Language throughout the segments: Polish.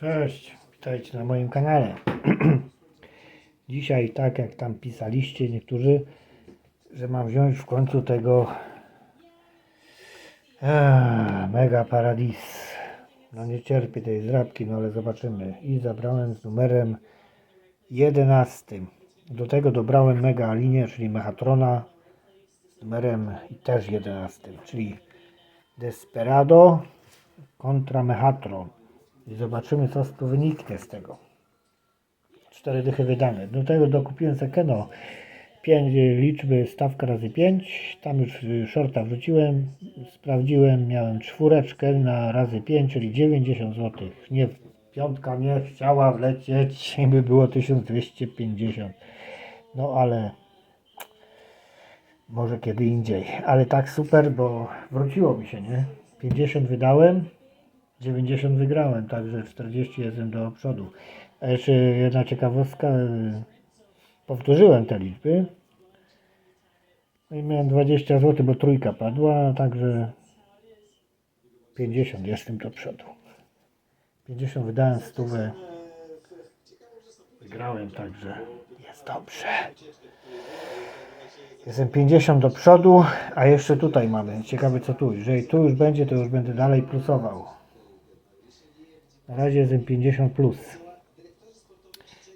Cześć, witajcie na moim kanale. Dzisiaj, tak jak tam pisaliście niektórzy, że mam wziąć w końcu tego eee, Mega Paradis. No nie cierpię tej zrabki, no ale zobaczymy. I zabrałem z numerem 11. Do tego dobrałem Mega linię, czyli Mechatrona z numerem też 11, czyli Desperado kontra Mechatron. I zobaczymy, co tu wyniknie z tego. Cztery dychy wydane. Do tego dokupiłem Sekeno. 5 liczby stawka razy 5. Tam już y, shorta wrzuciłem. Sprawdziłem. Miałem czwóreczkę na razy 5, czyli 90 zł. Nie, piątka nie chciała wlecieć. By było 1250. No ale może kiedy indziej. Ale tak super, bo wróciło mi się, nie? 50 wydałem. 90 wygrałem, także 40 jestem do przodu. A jeszcze jedna ciekawostka. y, Powtórzyłem te liczby. No i miałem 20 zł, bo trójka padła, także 50 jestem do przodu. 50 wydałem stówę. Wygrałem, także jest dobrze. Jestem 50 do przodu, a jeszcze tutaj mamy. Ciekawe co tu. Jeżeli tu już będzie, to już będę dalej plusował. Na razie jestem 50 plus.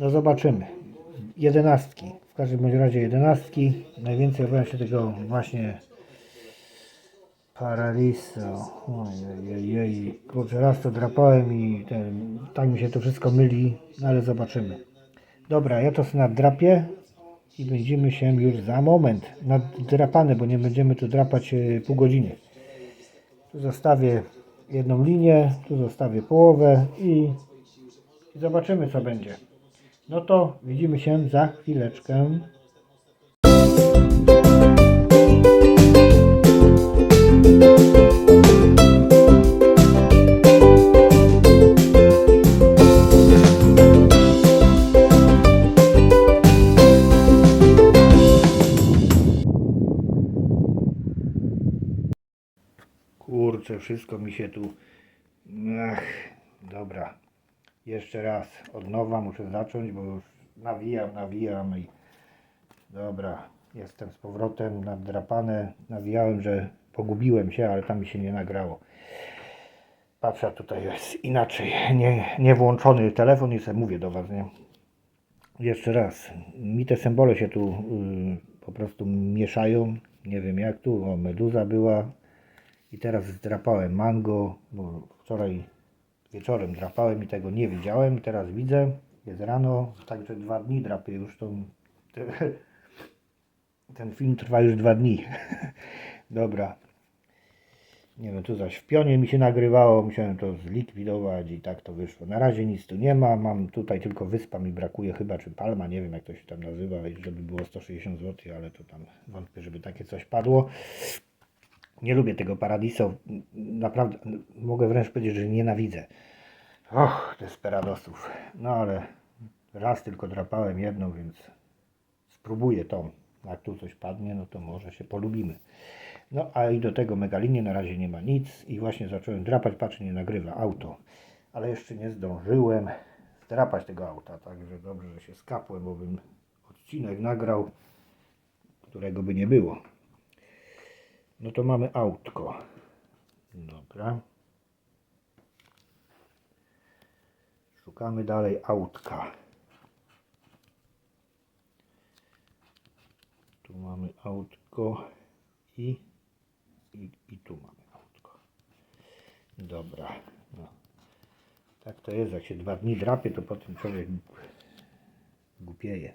No zobaczymy. Jedenastki. W każdym bądź razie jedenastki. Najwięcej obawiam się tego właśnie Paraliso. Ojej, kurczę, raz to drapałem i ten, tak mi się to wszystko myli, no ale zobaczymy. Dobra, ja to sobie naddrapię i będziemy się już za moment naddrapane, bo nie będziemy tu drapać e, pół godziny. Tu zostawię jedną linię, tu zostawię połowę i, i zobaczymy co będzie. No to widzimy się za chwileczkę. Kurczę, wszystko mi się tu... Ach, dobra. Jeszcze raz, od nowa muszę zacząć, bo już nawijam, nawijam i... Dobra, jestem z powrotem nadrapane. Nawijałem, że pogubiłem się, ale tam mi się nie nagrało. Patrzę, tutaj jest inaczej, nie, nie włączony telefon i sobie mówię do Was, nie? Jeszcze raz, mi te symbole się tu y, po prostu mieszają. Nie wiem jak tu, o meduza była, i teraz zdrapałem mango, bo wczoraj wieczorem drapałem i tego nie widziałem. Teraz widzę, jest rano, także dwa dni drapię już tą... Te, ten film trwa już dwa dni. Dobra. Nie wiem, tu zaś w pionie mi się nagrywało, musiałem to zlikwidować i tak to wyszło. Na razie nic tu nie ma, mam tutaj tylko wyspa mi brakuje chyba, czy palma, nie wiem jak to się tam nazywa, żeby było 160 zł, ale to tam wątpię, żeby takie coś padło. Nie lubię tego paradiso. Naprawdę, mogę wręcz powiedzieć, że nienawidzę. Och, desperadosów. No ale raz tylko drapałem jedną, więc spróbuję tą. Jak tu coś padnie, no to może się polubimy. No a i do tego megalinie na razie nie ma nic. I właśnie zacząłem drapać. Patrzę, nie nagrywa auto. Ale jeszcze nie zdążyłem zdrapać tego auta. Także dobrze, że się skapłem, bo bym odcinek nagrał, którego by nie było. No to mamy autko. Dobra. Szukamy dalej autka. Tu mamy autko i, i, i tu mamy autko. Dobra. No. Tak to jest, jak się dwa dni drapie, to potem człowiek głupieje.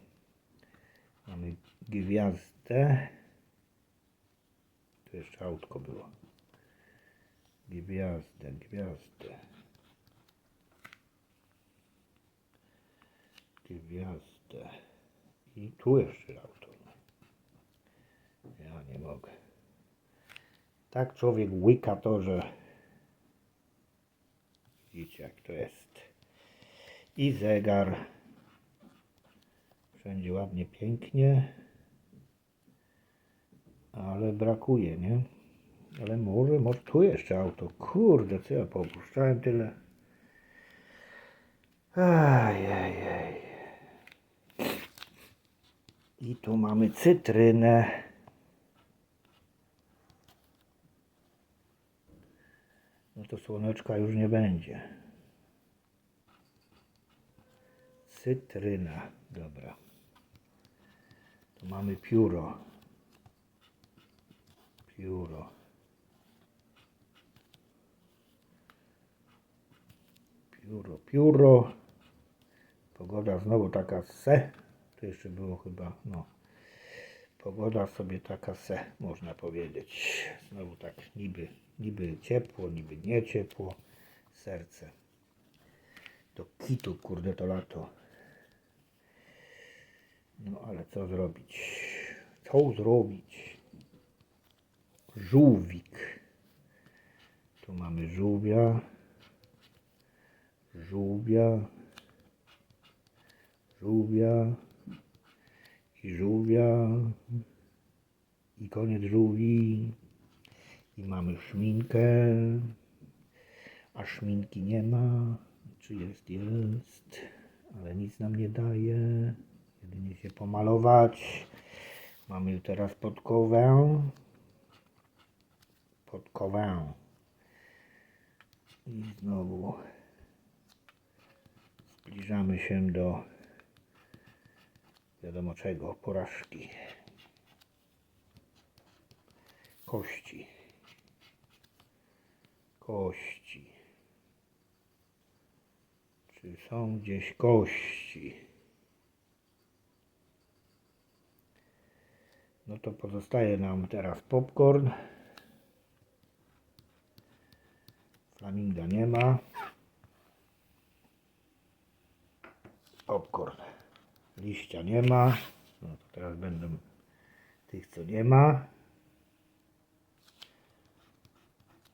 Mamy gwiazdę. Jeszcze autko było. Gwiazdę, gwiazdę. Gwiazdę. I tu jeszcze auto. Ja nie mogę. Tak człowiek łyka to, że widzicie jak to jest. I zegar. Wszędzie ładnie, pięknie ale brakuje, nie? Ale może, może tu jeszcze auto. Kurde, co ja popuszczałem tyle. Ajajaj. I tu mamy cytrynę. No to słoneczka już nie będzie. Cytryna. Dobra. Tu mamy pióro. Pióro. Pióro, pióro. Pogoda znowu taka se. To jeszcze było chyba, no. Pogoda sobie taka se, można powiedzieć. Znowu tak niby, niby ciepło, niby nie ciepło. Serce. Do kitu, kurde, to lato. No ale co zrobić? Co zrobić? Żółwik. Tu mamy żółwia. Żółwia. Żółwia. I żółwia. I koniec żółwi. I mamy szminkę. A szminki nie ma. Czy jest? Jest. Ale nic nam nie daje. Jedynie się pomalować. Mamy teraz podkowę. Podkowę. I znowu zbliżamy się do wiadomo czego, porażki. Kości. Kości. Czy są gdzieś kości? No to pozostaje nam teraz popcorn. Flaminga nie ma. Popcorn. Liścia nie ma. No to teraz będą tych, co nie ma.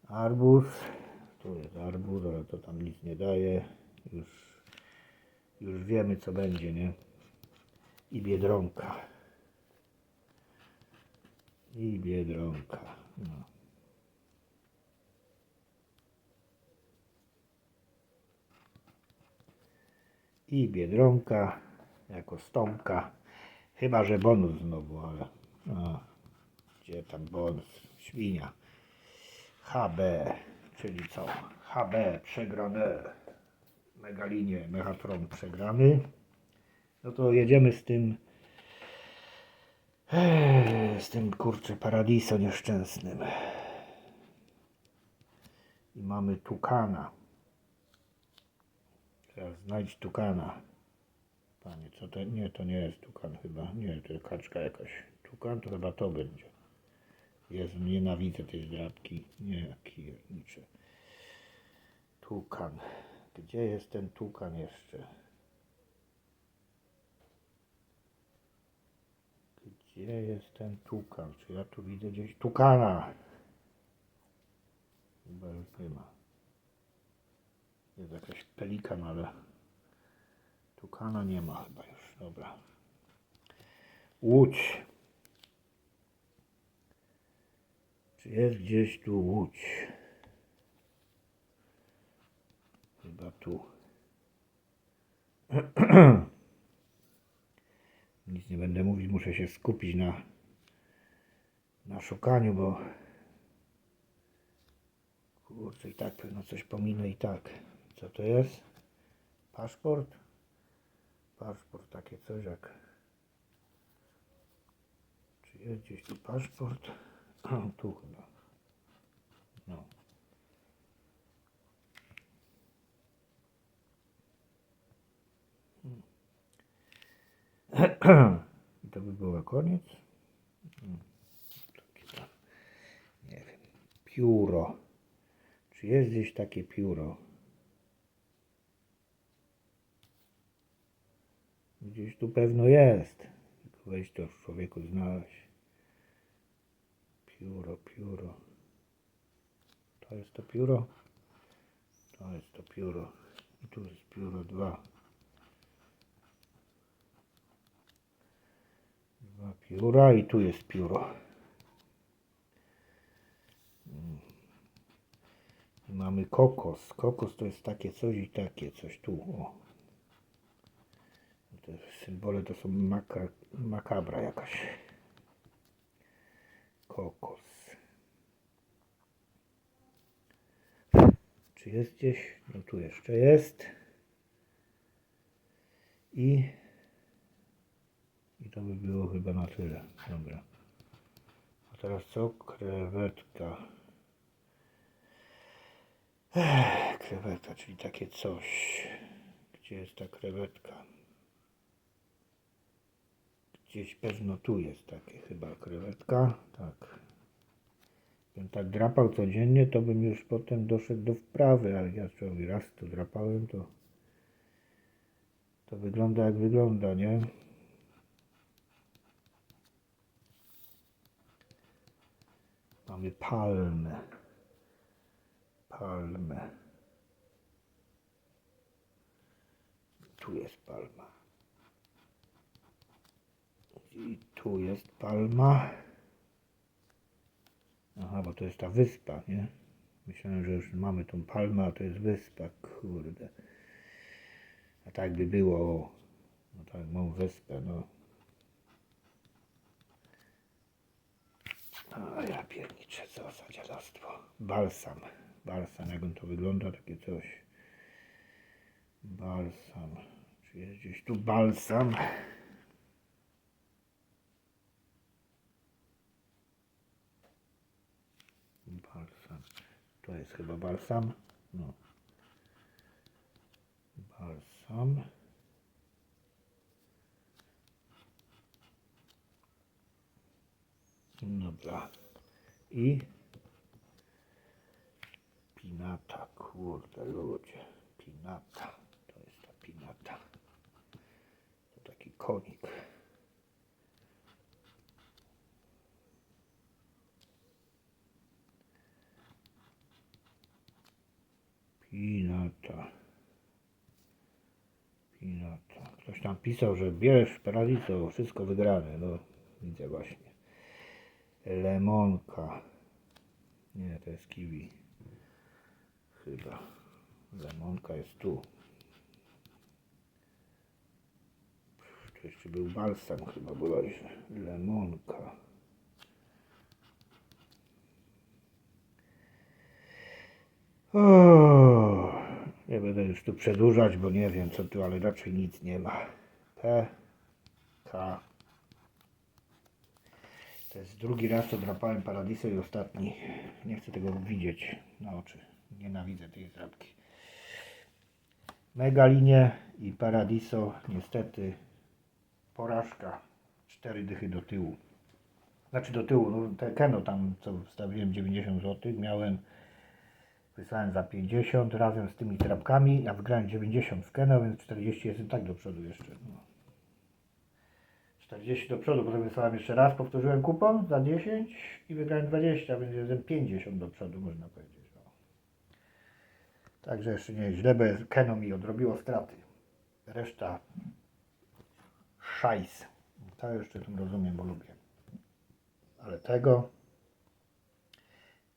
Arbuz. Tu jest arbuz, ale to tam nic nie daje. Już, już wiemy, co będzie, nie? I biedronka. I biedronka. No. I biedronka jako stomka. Chyba, że bonus znowu, ale. A, gdzie tam bonus? Świnia. HB, czyli co? HB przegrane. Megalinie Mechatron przegrany. No to jedziemy z tym. Eee, Z tym kurczę paradiso nieszczęsnym. I mamy tukana. Teraz znajdź tukana. Panie, co to? Nie, to nie jest tukan chyba. Nie, to jest kaczka jakaś. Tukan to chyba to będzie. Jezu, nienawidzę tej zdrabki. Nie, kiernicze. Tukan. Gdzie jest ten tukan jeszcze? Gdzie jest ten tukan? Czy ja tu widzę gdzieś tukana? Chyba już nie ma. Jest jakaś pelikan, ale tukana nie ma chyba już. Dobra. Łódź. Czy jest gdzieś tu łódź? Chyba tu. Nic nie będę mówić, muszę się skupić na, na szukaniu, bo kurczę i tak pewno coś pominę i tak. Co to jest? Paszport? Paszport, takie coś jak... Czy jest gdzieś tu paszport? tu chyba. No. I to by było koniec. Mm, tam, Nie wiem. Pióro. Czy jest gdzieś takie pióro? Gdzieś tu pewno jest. Weź to w człowieku znaleźć. Pióro, pióro. To jest to pióro. To jest to pióro. I tu jest pióro dwa. Dwa pióra i tu jest pióro. I mamy kokos. Kokos to jest takie coś i takie coś tu. O. Te symbole to są maka, makabra jakaś. Kokos. Czy jest gdzieś? No tu jeszcze jest. I, I to by było chyba na tyle. Dobra. A teraz co? Krewetka. Ech, krewetka, czyli takie coś. Gdzie jest ta krewetka? Gdzieś pewno tu jest takie chyba krewetka. Tak. Gdybym tak drapał codziennie, to bym już potem doszedł do wprawy, ale ja człowiek raz to drapałem, to to wygląda jak wygląda, nie? Mamy palmę. Palmę. Tu jest palma. I tu jest palma. Aha, bo to jest ta wyspa, nie? Myślałem, że już mamy tą palmę, a to jest wyspa, kurde. A tak by było, no tak, mam wyspę, no. A ja pierniczę, co za dziadostwo. Balsam, balsam, jak on to wygląda, takie coś. Balsam, czy jest gdzieś tu? Balsam, to jest chyba balsam, no. Balsam. Dobra. I pinata, kurde ludzie. Pinata. To jest ta pinata. To taki konik. Pinata. Pinata. Ktoś tam pisał, że bierz paralizo, wszystko wygrane. No, widzę właśnie. Lemonka. Nie, to jest kiwi. Chyba. Lemonka jest tu. To jeszcze był balsam chyba bodajże. Lemonka. O, nie będę już tu przedłużać, bo nie wiem co tu, ale raczej nic nie ma. P, K. To jest drugi raz, co drapałem Paradiso i ostatni. Nie chcę tego widzieć na oczy. Nienawidzę tej drapki. Megalinie i Paradiso niestety porażka. Cztery dychy do tyłu. Znaczy do tyłu, no te Keno tam co wstawiłem 90 zł, miałem wysłałem za 50 razem z tymi trapkami, ja wygrałem 90 w Keno, więc 40 jest i tak do przodu jeszcze. No. 40 do przodu, potem wysłałem jeszcze raz, powtórzyłem kupon za 10 i wygrałem 20, więc jestem 50 do przodu, można powiedzieć. No. Także jeszcze nie źle, bo Keno mi odrobiło straty. Reszta szajs. To jeszcze tym rozumiem, bo lubię. Ale tego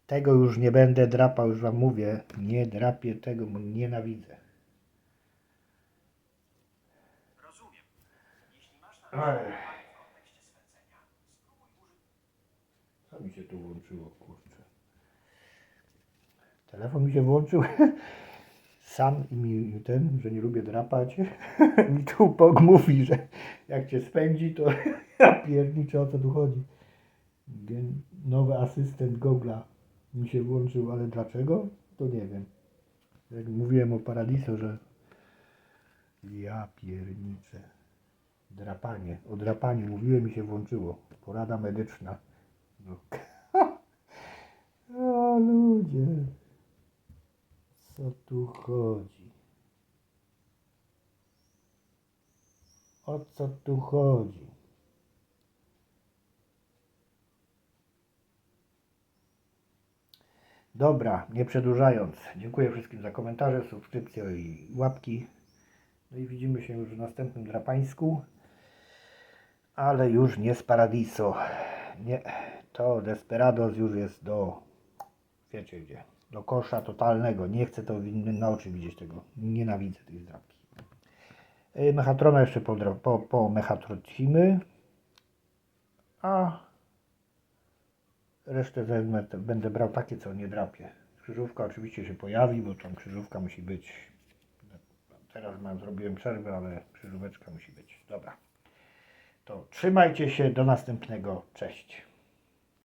tego już nie będę drapał, już wam mówię. Nie drapię tego, bo nienawidzę. Rozumiem. Jeśli masz na razie Ej. uwagi w kontekście swędzenia, spróbuj użyć Co mi się tu włączyło, kurczę? Telefon mi się włączył. Sam i mi ten, że nie lubię drapać. mi tu Bóg mówi, że jak cię spędzi, to ja pierniczę o co tu chodzi. Nowy asystent Google'a mi się włączył, ale dlaczego? To nie wiem. Jak mówiłem o Paradiso, że ja pierniczę. Drapanie. O drapaniu mówiłem mi się włączyło. Porada medyczna. No. O ludzie. Co tu chodzi? O co tu chodzi? Dobra, nie przedłużając. Dziękuję wszystkim za komentarze, subskrypcje i łapki. No i widzimy się już w następnym drapańsku. Ale już nie z Paradiso. Nie, to Desperados już jest do, wiecie gdzie, do kosza totalnego. Nie chcę to na oczy widzieć tego. Nienawidzę tej zdrapki. Y, Mechatrona jeszcze podra- po, po mechatrocimy. A resztę wezmę, będę brał takie, co nie drapie. Krzyżówka oczywiście się pojawi, bo tam krzyżówka musi być. Teraz mam, zrobiłem przerwę, ale krzyżóweczka musi być. Dobra. To trzymajcie się, do następnego. Cześć.